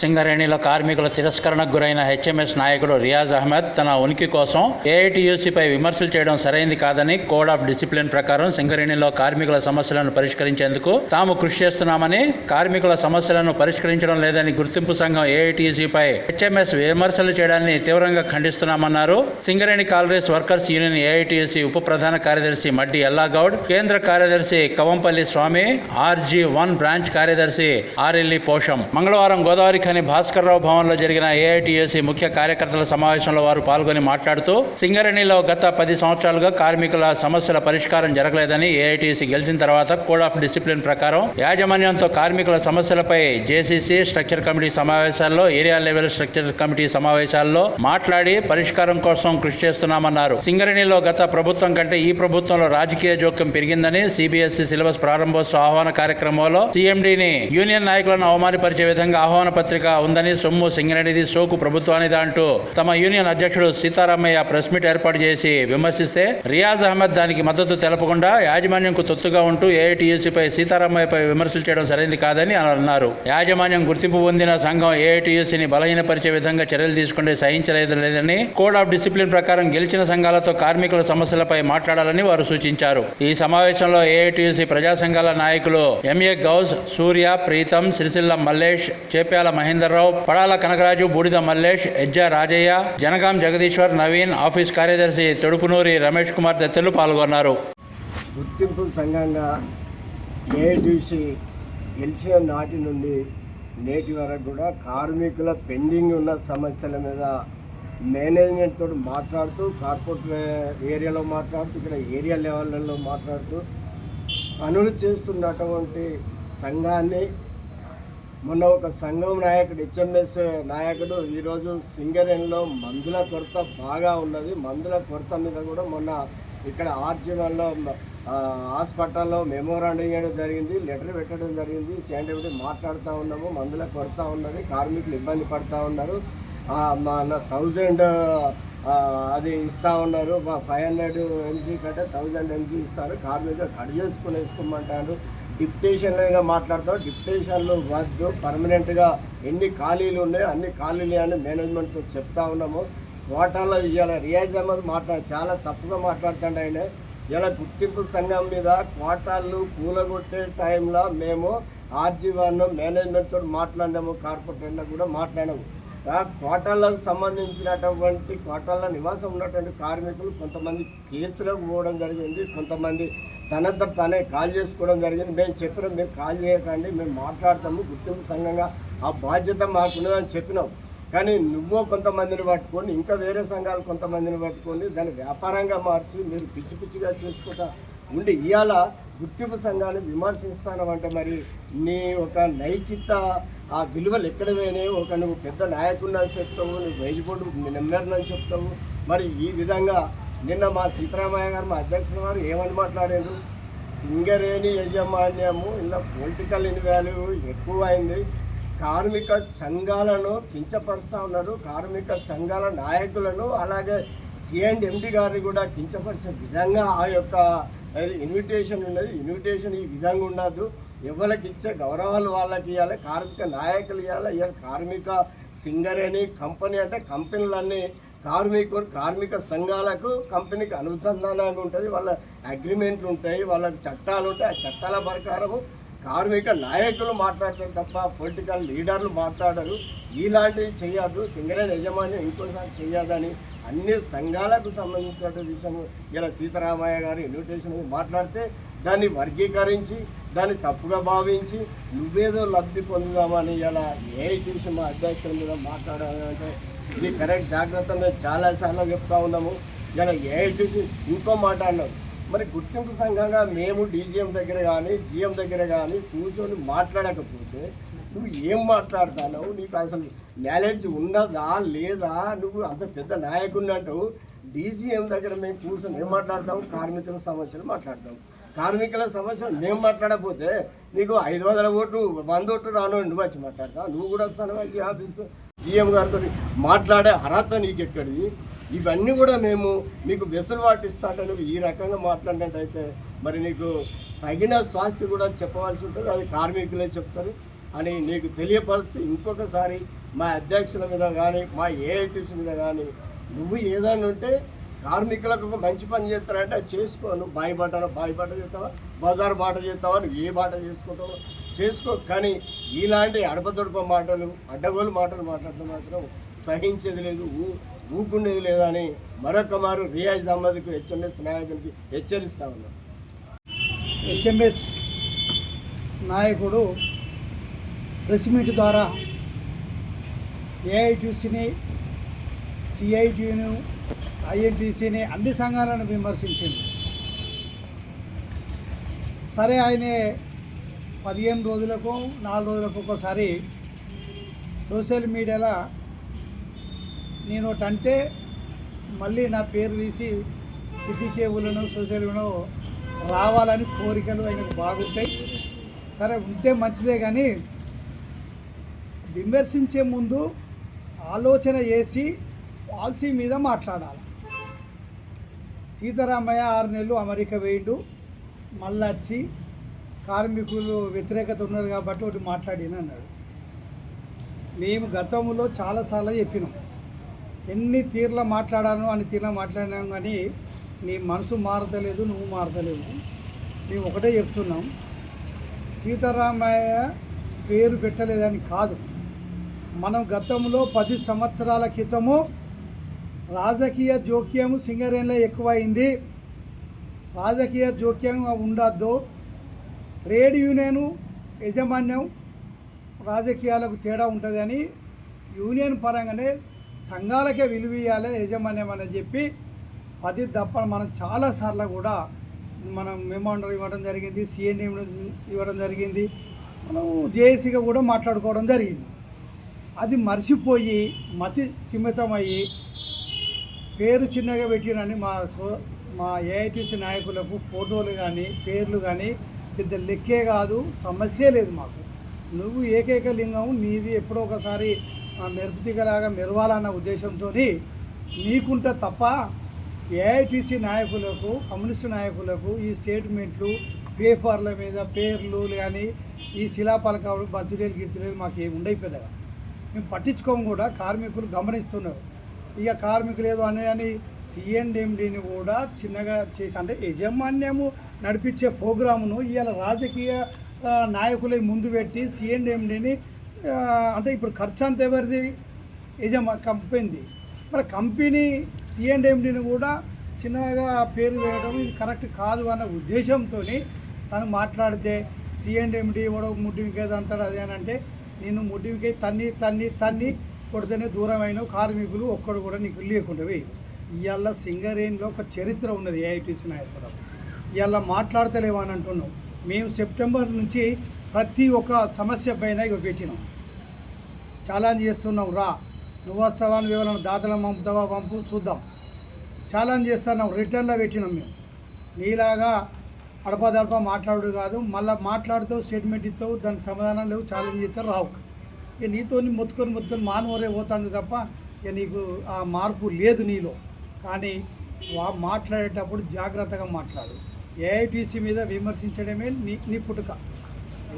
సింగరేణిలో కార్మికుల తిరస్కరణకు గురైన హెచ్ఎంఎస్ నాయకుడు రియాజ్ అహ్మద్ తన ఉనికి కోసం ఏఐటీయూసీపై విమర్శలు చేయడం సరైంది కాదని కోడ్ ఆఫ్ డిసిప్లిన్ ప్రకారం సింగరేణిలో కార్మికుల సమస్యలను పరిష్కరించేందుకు తాము కృషి చేస్తున్నామని కార్మికుల సమస్యలను పరిష్కరించడం లేదని గుర్తింపు సంఘం ఏఐటియూసీపై హెచ్ఎంఎస్ విమర్శలు చేయడాన్ని తీవ్రంగా ఖండిస్తున్నామన్నారు. Singareni collieries workers union AITUC ఉప ప్రధాన కార్యదర్శి మడ్డి ఎల్లాగౌడ్ కేంద్ర కార్యదర్శి Kavampalli Swamy RG one branch కార్యదర్శి ఆర్ఎల్ఈ పోషం. మంగళవారం గోదావరి ఖని భాస్కర్రావు భవన్లో జరిగిన ఏఐటీఎస్సీ ముఖ్య కార్యకర్తల సమావేశంలో వారు పాల్గొని మాట్లాడుతూ సింగరేణిలో గత పది సంవత్సరాలుగా కార్మికుల సమస్యల పరిష్కారం జరగలేదని ఏఐటీసీ గెలిచిన తర్వాత కోడ్ ఆఫ్ డిసిప్లిన్ ప్రకారం యాజమాన్యంతో కార్మికుల సమస్యలపై జేసీసీ స్ట్రక్చర్ కమిటీ సమావేశాల్లో ఏరియా లెవెల్ స్ట్రక్చర్ కమిటీ సమావేశాల్లో మాట్లాడి పరిష్కారం కోసం కృషి చేస్తున్నామన్నారు. సింగరేణిలో గత ప్రభుత్వం కంటే ఈ ప్రభుత్వంలో రాజకీయ జోక్యం పెరిగిందని సిబిఎస్ఈ సిలబస్ ప్రారంభోత్సవ ఆహ్వాన కార్యక్రమంలో సీఎండీని యూనియన్ నాయకులను అవమానపరిచే విధంగా ఆహ్వాన పత్రిక ఉందని సొమ్ము సింగరేణిది సోకు ప్రభుత్వానిది అంటూ తమ యూనియన్ అధ్యక్షుడు సీతారామయ్య ప్రెస్ మీట్ ఏర్పాటు చేసి విమర్శిస్తే రియాజ్ అహ్మద్ దానికి మద్దతు తెలపకుండా యాజమాన్యంకు తొత్తుగా ఉంటూ ఏఐటీయూసీపై సీతారామయ్యపై విమర్శలు చేయడం సరైంది కాదని అన్నారు. యాజమాన్యం గుర్తింపు పొందిన సంఘం ఏఐటీయూసీని బలహీనపరిచే విధంగా చర్యలు తీసుకుంటే సహించలేదు లేదని కోడ్ ఆఫ్ డిసిప్లిన్ ప్రకారం గెలిచిన సంఘాలతో కార్మికుల సమస్యలపై మాట్లాడాలని వారు సూచించారు. ఈ సమావేశంలో ఏఐటీయూసీ ప్రజా సంఘాల నాయకులు ఎంఏ గౌస్ సూర్య ప్రీతం సిరిసిల్ల మల్లేష్ చేప్యాల మహేందర్రావు పడాల కనకరాజు బూడిద మల్లేష్ ఎజ్జా రాజయ్య జనగాం జగదీశ్వర్ నవీన్ ఆఫీస్ కార్యదర్శి తొడుపునూరి రమేష్ కుమార్ తదితరులు పాల్గొన్నారు. గుర్తింపు సంఘంగా ఏడిసి గెలిచిన నాటి నుండి నేటి వరకు కూడా కార్మికుల పెండింగ్ ఉన్న సమస్యల మీద మేనేజ్మెంట్ తోటి మాట్లాడుతూ కార్పొరేట్ ఏరియాలో మాట్లాడుతూ ఇక్కడ ఏరియా లెవెల్లో మాట్లాడుతూ పనులు చేస్తున్నటువంటి సంఘాన్ని మొన్న ఒక సంఘం నాయకుడు హెచ్ఎంఎస్ నాయకుడు ఈరోజు సింగరేణిలో మందుల కొరత బాగా ఉన్నది. మందుల కొరత మీద కూడా మొన్న ఇక్కడ ఆర్జీవన్లో హాస్పిటల్లో మెమోరాండం ఇవ్వడం జరిగింది. లెటర్ పెట్టడం జరిగింది. సేంటబెట్టి మాట్లాడుతూ ఉన్నాము. మందుల కొరత ఉన్నది. కార్మికులు ఇబ్బంది పడుతూ ఉన్నారు. మన థౌజండ్ అది ఇస్తూ ఉన్నారు. మా ఫైవ్ హండ్రెడ్ ఎంజీ కంటే థౌజండ్ ఎంజీ ఇస్తారు. కార్మికులు కట్ చేసుకుని వేసుకోమంటారు డిప్టేషన్ మాట్లాడతాం డిప్టేషన్లు వద్దు. పర్మనెంట్గా ఎన్ని ఖాళీలు ఉన్నాయో అన్ని ఖాళీలు అని మేనేజ్మెంట్తో చెప్తా ఉన్నాము. కోటాల్లో ఇవాళ రియాజ్ అహ్మద్ మాట్లాడు చాలా తప్పుగా మాట్లాడుతుండే ఆయన. ఇలా గుర్తింపు సంఘం మీద కోటాలు కూలగొట్టే టైంలో మేము ఆర్జీవన్ మేనేజ్మెంట్తో మాట్లాడినాము. కార్పొరేటర్లో కూడా మాట్లాడాము ఆ కోటాలకు సంబంధించినటువంటి కోటాల నివాసం ఉన్నటువంటి కార్మికులు కొంతమంది కేసులకు పోవడం జరిగింది. కొంతమంది తనంత తనే కాల్ చేసుకోవడం జరిగింది. మేము చెప్పినాం మీరు కాల్ చేయకండి మేము మాట్లాడతాము గుర్తింపు సంఘంగా ఆ బాధ్యత మాకున్నదని చెప్పినాం. కానీ నువ్వో కొంతమందిని పట్టుకొని ఇంకా వేరే సంఘాలు కొంతమందిని పట్టుకొని దాన్ని వ్యాపారంగా మార్చి మీరు పిచ్చి పిచ్చిగా చేసుకుంటా ఉండి ఇవాళ గుర్తింపు సంఘాన్ని విమర్శిస్తానంటే మరి నీ ఒక నైతిక ఆ విలువలు ఎక్కడ పోయినాయి ఒక నువ్వు పెద్ద నాయకుడిని చెప్తావు నువ్వు వైజ్బోర్డు నెంబర్ని చెప్తావు. మరి ఈ విధంగా నిన్న మా సీతారామయ్య గారు మా అధ్యక్షుల గారు ఏమని మాట్లాడారు? సింగరేణి యజమాన్యము ఇలా పొలిటికల్ ఇన్వాల్యూ ఎక్కువ అయింది కార్మిక సంఘాలను కించపరుస్తూ ఉన్నారు. కార్మిక సంఘాల నాయకులను అలాగే సిఎండ్ ఎండి గారిని కూడా కించపరిచే విధంగా ఆ యొక్క ఇన్విటేషన్ ఉన్నది. ఇన్విటేషన్ ఈ విధంగా ఉండదు. ఎవరికి ఇచ్చే గౌరవాలు వాళ్ళకి ఇవ్వాలి. కార్మిక నాయకులు ఇవ్వాలి. ఇవాళ కార్మిక సింగరేణి కంపెనీ అంటే కంపెనీలన్నీ కార్మికులు కార్మిక సంఘాలకు కంపెనీకి అనుసంధానాలు ఉంటుంది వాళ్ళ అగ్రిమెంట్లు ఉంటాయి వాళ్ళకి చట్టాలు ఉంటాయి. ఆ చట్టాల ప్రకారము కార్మిక నాయకులు మాట్లాడతారు తప్ప పొలిటికల్ లీడర్లు మాట్లాడరు. ఇలాంటివి చేయొద్దు. సింగరేణి యజమాని ఇంకోసారి చేయొద్దని అన్ని సంఘాలకు సంబంధించిన విషయం ఇలా సీతారామయ్య గారు ఇన్విటేషన్ మాట్లాడితే దాన్ని వర్గీకరించి దాన్ని తప్పుగా భావించి నువ్వేదో లబ్ధి పొందుదామని ఇలా ఏఐటీసీ మా అధ్యక్షుల మీద మాట్లాడాలంటే ఇది కరెక్ట్ జాగ్రత్త మేము చాలాసార్లు చెప్తా ఉన్నాము. ఇలా ఏఐటీసీ ఇంకో మాట అన్నాం మరి గుర్తింపు సంఘంగా మేము డీజీఎం దగ్గర కానీ జిఎం దగ్గర కానీ కూర్చొని మాట్లాడకపోతే నువ్వు ఏం మాట్లాడుతున్నావు నీకు అసలు నాలెడ్జ్ ఉన్నదా లేదా? నువ్వు అంత పెద్ద నాయకుడిని అంటావు దగ్గర మేము కూర్చొని ఏం మాట్లాడతాం కార్మికుల సమస్యలు మాట్లాడతాం కార్మికుల సమస్యలు మేము మాట్లాడకపోతే నీకు ఐదు వందల ఓట్లు వంద ఓట్లు రాను నువ్వు వచ్చి మాట్లాడతావు. నువ్వు కూడా వస్తాను వచ్చి ఆఫీస్కు? జీఎం గారితో మాట్లాడే అర్హత నీకు ఎక్కడిది ఇవన్నీ కూడా మేము మీకు వెసులుబాటు ఇస్తాటని నువ్వు ఈ రకంగా మాట్లాడినట్టయితే మరి నీకు తగిన స్వాస్థ్య కూడా చెప్పవలసి ఉంటుంది. అది కార్మికులే చెప్తారు. అని నీకు తెలియపరుస్తూ ఇంకొకసారి మా అధ్యక్షుల మీద కానీ మా ఏఐటీసీ మీద కానీ నువ్వు ఏదైనా ఉంటే కార్మికులకు ఒక మంచి పని చేస్తారంటే అది చేసుకో. నువ్వు బాయి బాట బాయి బాట చేస్తావా? బజార్ బాట చేస్తావా? నువ్వు ఏ బాట చేసుకుంటావో చేసుకో కానీ ఇలాంటి అడపదొడప మాటలు అడ్డగోలు మాటలు మాట్లాడటం మాత్రం సహించేది లేదు ఊ ఊకుండేది లేదని మరొక మారు రియాజ్ అహ్మద్కు హెచ్ఎంఎస్ నాయకునికి హెచ్చరిస్తా ఉన్నాం. హెచ్ఎంఎస్ నాయకుడు ప్రెస్ మీట్ ద్వారా ఏఐటీసీని సిఐటీను ఐఎన్టీసీని అన్ని సంఘాలను విమర్శించింది. సరే ఆయన పదిహేను రోజులకు నాలుగు రోజులకు ఒకసారి సోషల్ మీడియాలో నేను ఒకటి అంటే మళ్ళీ నా పేరు తీసి సిటీ కేబుల్ను సోషల్ మీడియాలో రావాలని కోరికలు ఆయనకు బాగుంటాయి. సరే ఉంటే మంచిదే కానీ విమర్శించే ముందు ఆలోచన చేసి పాలసీ మీద మాట్లాడాలి. సీతారామయ్య ఆరు నెలలు అమెరికా వేయండు మళ్ళీ వచ్చి కార్మికులు వ్యతిరేకత ఉన్నారు కాబట్టి ఒకటి మాట్లాడిన అన్నాడు. మేము గతంలో చాలాసార్లు చెప్పినాం. ఎన్ని తీర్ల మాట్లాడాను అని తీర్ల మాట్లాడినాం కానీ నీ మనసు మారతలేదు నువ్వు మారతలేవు. మేము ఒకటే చెప్తున్నాం. సీతారామయ్య పేరు పెట్టలేదని కాదు. మనం గతంలో పది సంవత్సరాల క్రితము రాజకీయ జోక్యం సింగరేణిలో ఎక్కువైంది. రాజకీయ జోక్యం ఉండద్దు. ట్రేడ్ యూనియన్ యజమాన్యం రాజకీయాలకు తేడా ఉంటుందని యూనియన్ పరంగానే సంఘాలకే విలువ ఇవ్వాలి యజమాన్యం అని చెప్పి పది దప్ప మనం చాలాసార్లు కూడా మనం మెమోండర్ ఇవ్వడం జరిగింది సిఎన్డి ఇవ్వడం జరిగింది మనం జేఏసీగా కూడా మాట్లాడుకోవడం జరిగింది. అది మర్చిపోయి మతి సిమితమయ్యి పేరు చిన్నగా పెట్టినని మా సో మా ఏఐటీసీ నాయకులకు ఫోటోలు కానీ పేర్లు కానీ పెద్ద లెక్కే కాదు సమస్యే లేదు మాకు. నువ్వు ఏకైక లింగం నీది ఎప్పుడో ఒకసారి ఆ మెరుపుతిగలాగా మెరవాలన్న ఉద్దేశంతో నీకుంట తప్ప ఏఐటీసీ నాయకులకు కమ్యూనిస్టు నాయకులకు ఈ స్టేట్మెంట్లు పేపర్ల మీద పేర్లు కానీ ఈ శిలాపలకాలు బర్త్డేలు గిర్తులేదు మాకు ఏమి ఉండయి పెద్దగా. మేము పట్టించుకోము కూడా కార్మికులు గమనిస్తున్నారు. ఇక కార్మికులు ఏదో అని అని సిఎండిఎండిని కూడా చిన్నగా చేసి అంటే యజమాన్యము నడిపించే ప్రోగ్రామును ఇవాళ రాజకీయ ఆ, నాయకులే ముందు పెట్టి సిఎండిఎండిని అంటే ఇప్పుడు ఖర్చు అంత ఎవరిది? యజమా కంపెనీది. మరి కంపెనీ సిఎండిఎండిని కూడా చిన్నగా పేరు వేయడం ఇది కరెక్ట్ కాదు అన్న ఉద్దేశంతో తను మాట్లాడితే సిఎండిఎండి కూడా ముట్టింకేది అంటాడు అదే అని అంటే నేను ముట్టింకే తన్ని తన్ని తన్ని కొడితేనే దూరమైన కార్మికులు ఒక్కడు కూడా నీకు లేకుండా వేయి ఇవాళ సింగరేణిలో ఒక చరిత్ర ఉన్నది ఏఐటీసీ నాయకుడు ఇలా మాట్లాడతలేవు అని అంటున్నాం మేము సెప్టెంబర్ నుంచి ప్రతి ఒక్క సమస్య పైన ఇక పెట్టినాం. ఛాలెంజ్ చేస్తున్నాం రా. నువ్వు వస్తావా నువ్వు ఎవరైనా దాతలను పంపుతావా పంపు చూద్దాం. ఛాలెంజ్ చేస్తున్నాం రిటర్న్లో పెట్టినాం మేము. నీలాగా అడపదడప మాట్లాడు కాదు మళ్ళీ మాట్లాడుతావు స్టేట్మెంట్ ఇస్తావు దానికి సమాధానం లేవు ఛాలెంజ్ చేస్తే రావు. ఇక నీతో మొత్తుకొని మొత్తుకొని మానవరే పోతాంది తప్ప ఇక నీకు ఆ మార్పు లేదు నీలో. కానీ వా మాట్లాడేటప్పుడు జాగ్రత్తగా మాట్లాడు. ఏఐటీసీ మీద విమర్శించడమే నీ నీ పుట్టుక.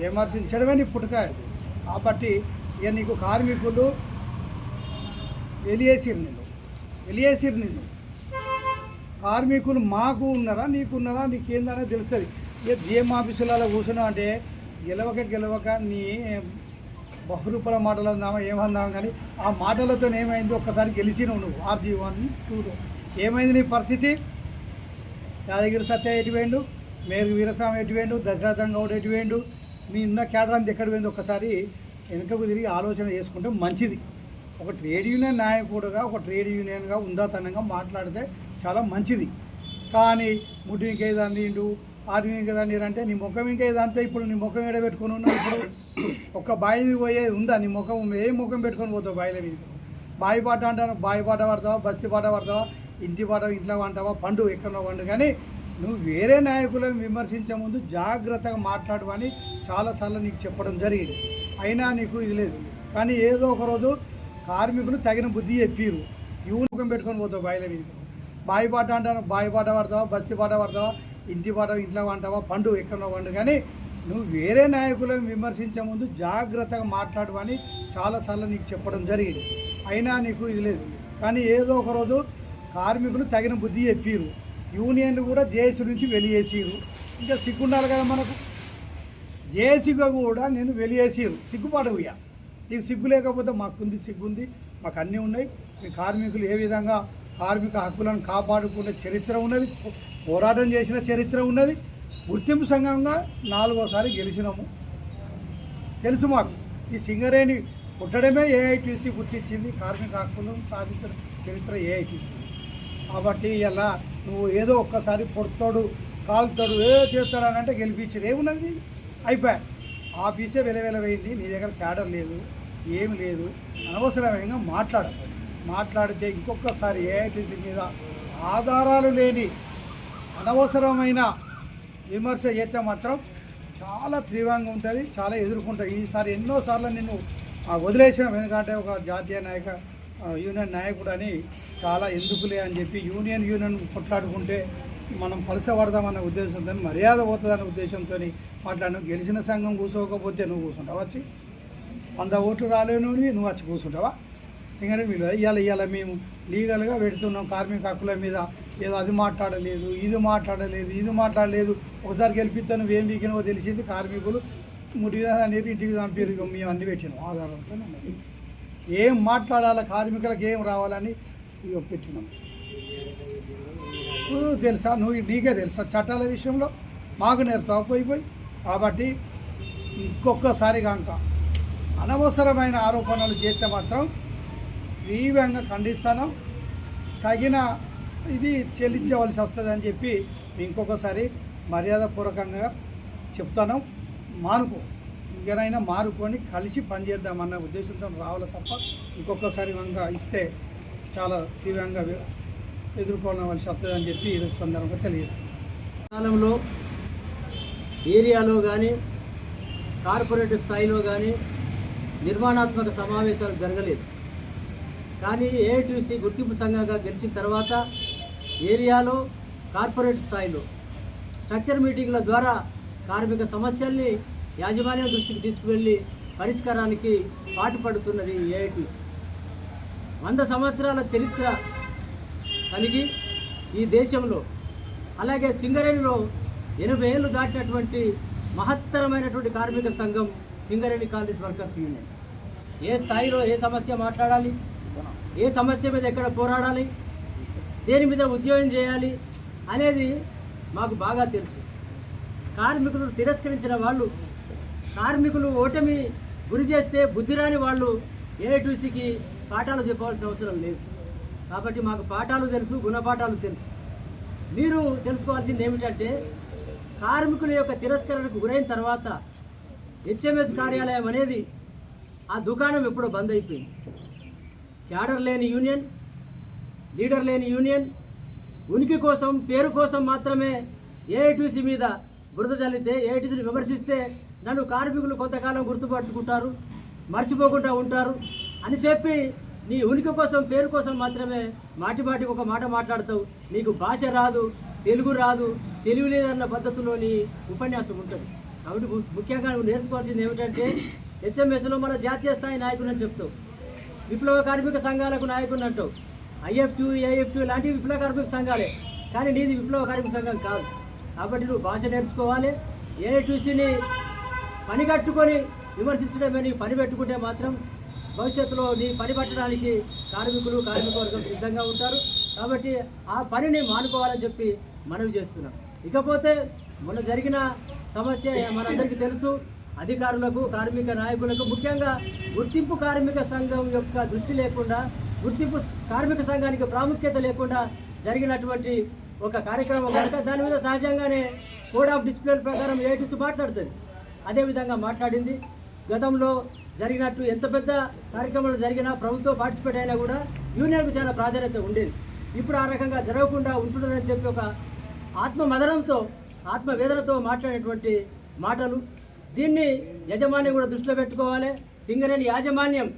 విమర్శించడమే నీ పుట్టుక అది. కాబట్టి ఇక నీకు కార్మికులు వెలియేసిరు నిన్ను. వెలియేసిరు నిన్ను. కార్మికులు మాకు ఉన్నారా నీకు ఉన్నారా నీకేందనే తెలుస్తుంది. ఇక జీఎం ఆఫీసులలో కూర్చున్నావు అంటే గెలవక గెలవక నీ బహురూపాల మాటలు అందామా ఏమందామా కానీ ఆ మాటలతో ఏమైంది? ఒక్కసారి గెలిచినావు నువ్వు ఆర్జీ వన్ టూలో. ఏమైంది నీ పరిస్థితి? యాదగిరి సత్య ఎటు వేయండు? మేరు వీరస్వామి ఎటు వేయండు? దశరథం గౌడ్ ఎటు వేయండు? మీ ఉన్న కేటరాంతి ఎక్కడ పోయింది ఒకసారి వెనుకకు తిరిగి ఆలోచన చేసుకుంటే మంచిది. ఒక ట్రేడ్ యూనియన్ నాయకుడుగా ఒక ట్రేడ్ యూనియన్గా ఉందాతనంగా మాట్లాడితే చాలా మంచిది. కానీ ముడ్డు ఇంకేదాన్ని నీండు ఆరు ఇంకేదాన్ని అంటే నీ ముఖం ఇంకేదంటే ఇప్పుడు నీ ముఖం ఎడ పెట్టుకుని ఉన్నా ఇప్పుడు? ఒక్క బాయి పోయే ఉందా? నీ ముఖం ఏ ముఖం పెట్టుకొని పోతావు బాయిల మీద బాయి పాట అంటాను బాయి పాట పడతావా బస్తీ పాట పడతావా? ఇంటి పాట ఇంట్లో వంటావా పండు ఎక్కడో పండు. కానీ నువ్వు వేరే నాయకులను విమర్శించే ముందు జాగ్రత్తగా మాట్లాడమని చాలాసార్లు నీకు చెప్పడం జరిగింది. అయినా నీకు ఇది లేదు. కానీ ఏదో ఒక రోజు కార్మికులు తగిన బుద్ధి చెప్పిరు యూనిఫామ్ పెట్టుకొని పోతావు బాయిల మీద బాయి పాట అంటాను బాయి పాట పడతావా బస్తీ పాట పడతావా ఇంటి పాట ఇంట్లో వంటావా పండు ఎక్కడో పండు. కానీ నువ్వు వేరే నాయకులను విమర్శించే ముందు జాగ్రత్తగా మాట్లాడమని చాలాసార్లు నీకు చెప్పడం జరిగింది. అయినా నీకు ఇది లేదు. కానీ ఏదో ఒక రోజు కార్మికులు తగిన బుద్ధి చెప్పారు యూనియన్లు కూడా జేఏసీ నుంచి వెలియేసారు ఇంకా సిగ్గుండాలి కదా మనకు? జేఏసీగా కూడా నేను వెలియేసిరు సిగ్గుపడవుయా నీకు సిగ్గు లేకపోతే మాకుంది సిగ్గుంది మాకు అన్నీ ఉన్నాయి. మీ కార్మికులు ఏ విధంగా కార్మిక హక్కులను కాపాడుకునే చరిత్ర ఉన్నది పోరాటం చేసిన చరిత్ర ఉన్నది. గుర్తింపు సంఘంగా నాలుగోసారి గెలిచినాము. తెలుసు మాకు. ఈ సింగరేణి పుట్టడమే ఏఐటీసీ గుర్తించింది. కార్మిక హక్కులను సాధించిన చరిత్ర ఏఐటీసీ కాబట్టి ఇలా నువ్వు ఏదో ఒక్కసారి పొడతాడు కాలుతాడు ఏ చేస్తాడు అంటే గెలిపించేది ఏమున్నది? అయిపోయా ఆఫీసే వెలవెలవైంది నీ దగ్గర క్యాడర్ లేదు ఏమి లేదు అనవసరమైన మాట్లాడదు మాట్లాడితే ఇంకొకసారి ఏఐటీసీ మీద ఆధారాలు లేని అనవసరమైన విమర్శ చేస్తే మాత్రం చాలా తీవ్రంగా ఉంటుంది చాలా ఎదుర్కొంటాయి. ఈసారి ఎన్నోసార్లు నిన్ను వదిలేసిన. ఎందుకంటే ఒక జాతీయ నాయక యూనియన్ నాయకుడు అని చాలా ఎందుకులే అని చెప్పి యూనియన్ యూనియన్ కొట్లాడుకుంటే మనం పలసపడదామన్న ఉద్దేశంతో మర్యాద పోతుందనే ఉద్దేశంతో మాట్లాడిన గెలిచిన సంఘం కూర్చోకపోతే నువ్వు కూర్చుంటావా? వచ్చి వంద ఓట్లు రాలేను నువ్వు వచ్చి కూర్చుంటావా? సింగరే మీరు ఇవాళ ఇవాళ మేము లీగల్గా పెడుతున్నాం కార్మిక హక్కుల మీద ఏదో అది మాట్లాడలేదు ఇది మాట్లాడలేదు ఇది మాట్లాడలేదు ఒకసారి గెలిపిస్తే నువ్వేం ఏం వీకినవో తెలిసింది కార్మికులు ముడిగా అనేది ఇంటికి పంపారు మేము అన్ని పెట్టినాం ఆధారంతో ఏం మాట్లాడాలి కార్మికులకు ఏం రావాలని పెట్టినాం. నువ్వు తెలుసా? నువ్వు నీకే తెలుసా చట్టాల విషయంలో? మాకు నేను పోయి కాబట్టి ఇంకొకసారి కనుక అనవసరమైన ఆరోపణలు చేస్తే మాత్రం తీవ్రంగా ఖండిస్తాను. తగిన ఇది చెల్లించవలసి వస్తుందని చెప్పి ఇంకొకసారి మర్యాదపూర్వకంగా చెప్తాను. మానుకో. ఎవరైనా మారుకొని కలిసి పనిచేద్దామన్న ఉద్దేశంతో రావాలి తప్ప ఇంకొకసారి కనుక ఇస్తే చాలా తీవ్రంగా ఎదుర్కోవలసి అని చెప్పి ఈ సందర్భంగా తెలియజేస్తాను కాలంలో ఏరియాలో కానీ కార్పొరేట్ స్థాయిలో కానీ నిర్మాణాత్మక సమావేశాలు జరగలేదు. కానీ ఏఐటీసీ గుర్తింపు సంఘంగా గెలిచిన తర్వాత ఏరియాలో కార్పొరేట్ స్థాయిలో స్ట్రక్చర్ మీటింగ్ల ద్వారా కార్మిక సమస్యల్ని యాజమాన్యం దృష్టికి తీసుకువెళ్ళి పరిష్కారానికి పాటుపడుతున్నది ఏఐటీసీ. వంద సంవత్సరాల చరిత్ర కలిగి ఈ దేశంలో అలాగే సింగరేణిలో ఎనభై ఏళ్ళు దాటినటువంటి మహత్తరమైనటువంటి కార్మిక సంఘం సింగరేణి కాంగ్రెస్ వర్కర్స్ యూనియన్. ఏ స్థాయిలో ఏ సమస్య మాట్లాడాలి? ఏ సమస్య మీద ఎక్కడ పోరాడాలి? దేని మీద ఉద్యోగం చేయాలి? అనేది మాకు బాగా తెలుసు. కార్మికులు తిరస్కరించిన వాళ్ళు కార్మికులు ఓటమి గురి చేస్తే బుద్ధిరాని వాళ్ళు ఏఐటీసీకి పాఠాలు చెప్పవలసిన అవసరం లేదు. కాబట్టి మాకు పాఠాలు తెలుసు గుణపాఠాలు తెలుసు. మీరు తెలుసుకోవాల్సింది ఏమిటంటే కార్మికుల యొక్క తిరస్కరణకు గురైన తర్వాత హెచ్ఎంఎస్ కార్యాలయం అనేది ఆ దుకాణం ఎప్పుడో బంద్ అయిపోయింది. క్యాడర్ లేని యూనియన్ లీడర్ లేని యూనియన్ ఉనికి కోసం పేరు కోసం మాత్రమే ఏఐటీసీ మీద బురద చల్లితే ఏఐటీసీని విమర్శిస్తే నన్ను కార్మికులు కొంతకాలం గుర్తుపట్టుకుంటారు మర్చిపోకుండా ఉంటారు అని చెప్పి నీ ఉనికి కోసం పేరు కోసం మాత్రమే మాటిమాటికి ఒక మాట మాట్లాడతావు. నీకు భాష రాదు తెలుగు రాదు తెలుగు లేదన్న పద్ధతిలో నీ ఉపన్యాసం ఉంటుంది. కాబట్టి ముఖ్యంగా నువ్వు నేర్చుకోవాల్సింది ఏమిటంటే హెచ్ఎంఎస్లో మన జాతీయ స్థాయి నాయకులని చెప్తావు. విప్లవ కార్మిక సంఘాలకు నాయకుని అంటావు. ఐఎఫ్టు ఏఎఫ్టు లాంటి విప్లవ కార్మిక సంఘాలే. కానీ నీది విప్లవ కార్మిక సంఘం కాదు. కాబట్టి నువ్వు భాష నేర్చుకోవాలి. ఏఐటీసీని పని కట్టుకొని విమర్శించడమే నీ పని పెట్టుకుంటే మాత్రం భవిష్యత్తులో నీ పని పట్టడానికి కార్మికులు కార్మికవర్గం సిద్ధంగా ఉంటారు. కాబట్టి ఆ పనిని మానుకోవాలని చెప్పి మనవి చేస్తున్నాం. ఇకపోతే మొన్న జరిగిన సమస్య మనందరికీ తెలుసు. అధికారులకు కార్మిక నాయకులకు ముఖ్యంగా గుర్తింపు కార్మిక సంఘం యొక్క దృష్టి లేకుండా గుర్తింపు కార్మిక సంఘానికి ప్రాముఖ్యత లేకుండా జరిగినటువంటి ఒక కార్యక్రమం కనుక దాని మీద సహజంగానే కోడ్ ఆఫ్ డిసిప్లిన్ ప్రకారం ఏటీసీ మాట్లాడుతుంది. అదేవిధంగా మాట్లాడింది. గతంలో జరిగినట్టు ఎంత పెద్ద కార్యక్రమాలు జరిగినా ప్రభుత్వం పార్టిసిపేట్ అయినా కూడా యూనియన్కు చాలా ప్రాధాన్యత ఉండేది. ఇప్పుడు ఆ రకంగా జరగకుండా ఉంటుందని చెప్పి ఒక ఆత్మ మదనంతో ఆత్మవేదనతో మాట్లాడేటువంటి మాటలు. దీన్ని యజమాని కూడా దృష్టిలో పెట్టుకోవాలి. సింగరేణి యాజమాన్యం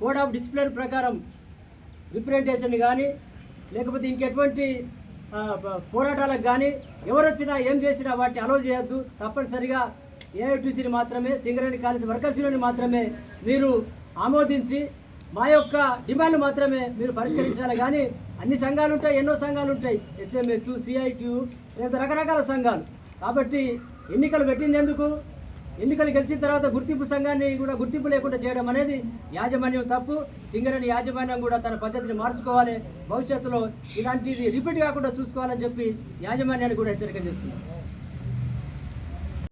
కోడ్ ఆఫ్ డిసిప్లిన్ ప్రకారం రిప్రజెంటేషన్ కానీ లేకపోతే ఇంకెటువంటి పోరాటాలకు కానీ ఎవరొచ్చినా ఏం చేసినా వాటిని అలో చేయొద్దు. తప్పనిసరిగా ఏఐటీసీని మాత్రమే సింగరేణి కాలేజీ వర్కర్స్ యూనియన్ మాత్రమే మీరు ఆమోదించి మా యొక్క డిమాండ్ మాత్రమే మీరు పరిష్కరించాలి. కానీ అన్ని సంఘాలు ఉంటాయి ఎన్నో సంఘాలు ఉంటాయి హెచ్ఎంఎస్ సిఐటియు లేదా రకరకాల సంఘాలు. కాబట్టి ఎన్నికలు పెట్టింది ఎందుకు? ఎన్నికలు గెలిచిన తర్వాత గుర్తింపు సంఘాన్ని కూడా గుర్తింపు లేకుండా చేయడం అనేది యాజమాన్యం తప్పు. సింగరేణి యాజమాన్యం కూడా తన పద్ధతిని మార్చుకోవాలి. భవిష్యత్తులో ఇలాంటిది రిపీట్ కాకుండా చూసుకోవాలని చెప్పి యాజమాన్యాన్ని కూడా హెచ్చరిక చేస్తున్నాం.